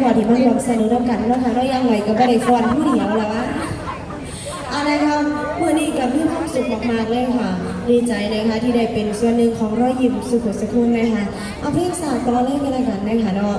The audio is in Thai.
พอที่มาร่วมสนุกร่วมกันแนาะค่ะเรายังไหวก็บ่ได้ฟอนผู้เดียวแล้วอะอาะครัมื่อนี้กับพี่ความสุขมากๆเลยค่ะ ดีใจนะคะที่ได้เป็นส่วนหนึ่งของรอยยิ้มสุขสุขุนนะคะเอาเพลงสากลเล่นกันเลยกันนะคะเนาะ